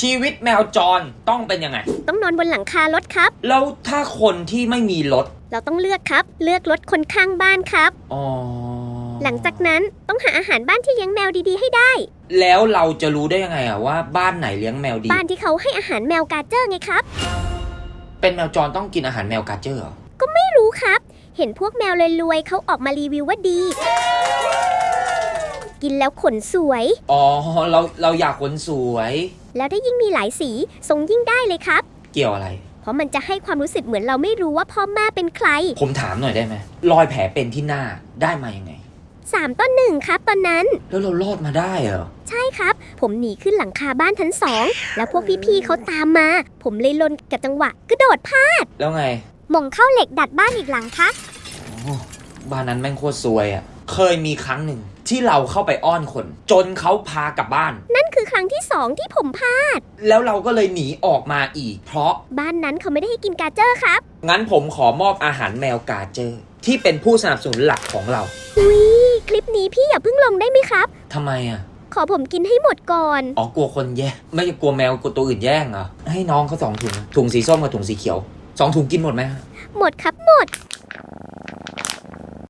ชีวิตแมวจรต้องเป็นยังไง ต้องนอนบนหลังคารถครับ แล้วถ้าคนที่ไม่มีรถ เราต้องเลือกครับ เลือกรถคนข้างบ้านครับ อ๋อ หลังจากนั้นต้องหาอาหารบ้านที่เลี้ยงแมวดีๆให้ได้ แล้วเราจะรู้ได้ยังไงอะว่าบ้านไหนเลี้ยงแมวดี บ้านที่เขาให้อาหารแมวกาเจอร์ไงครับ เป็นแมวจรต้องกินอาหารแมวกาเจอร์เหรอไม่รู้ครับ เห็นพวกแมวรวยๆเขาออกมารีวิวว่าดี กินแล้วขนสวย อ๋อ เราเราอยากคนสวย แล้วได้ยิ่งมีหลายสีทรงยิ่งได้เลยครับ เกี่ยวอะไร เพราะมันจะให้ความรู้สึกเหมือนเราไม่รู้ว่าพ่อแม่เป็นใครผมถามหน่อยได้ไหมรอยแผลเป็นที่หน้าได้มายังไง3ต้นหนึ่งครับตอนนั้น แล้วเรารอดมาได้เหรอใช่ครับ ผมหนีขึ้นหลังคาบ้านชั้นสอง แล้วพวกพี่ๆเขาตามมา ผมเลยลนกับจังหวะกระโดดพลาดแล้วไงหม่งเข้าเหล็กดัดบ้านอีกหลังครับโอ้บ้านนั้นแม่งโคตรซวยอะ่ะ เคยมีครั้งหนึ่ง ที่เราเข้าไปอ้อนคน จนเขาพากลับบ้าน นั่นคือครั้งที่สองที่ผมพลาด แล้วเราก็เลยหนีออกมาอีก เพราะ บ้านนั้นเขาไม่ได้ให้กินกาเจอร์ครับ งั้นผมขอมอบอาหารแมวกาเจอร์ที่เป็นผู้สนับสนุนหลักของเราอุ้ยคลิปนี้พี่อย่าเพิ่งลงได้ไหมครับ ทำไมอะ ขอผมกินให้หมดก่อน อ๋อกลัวคนแย่งไม่ใช่กลัวแมวกลัวตัวอื่นแย่งเหรอให้น้องเขาสองถุงถุงสีส้มกับถุงสีเขียวสองถุงกินหมดไหมฮะ หมดครับหมด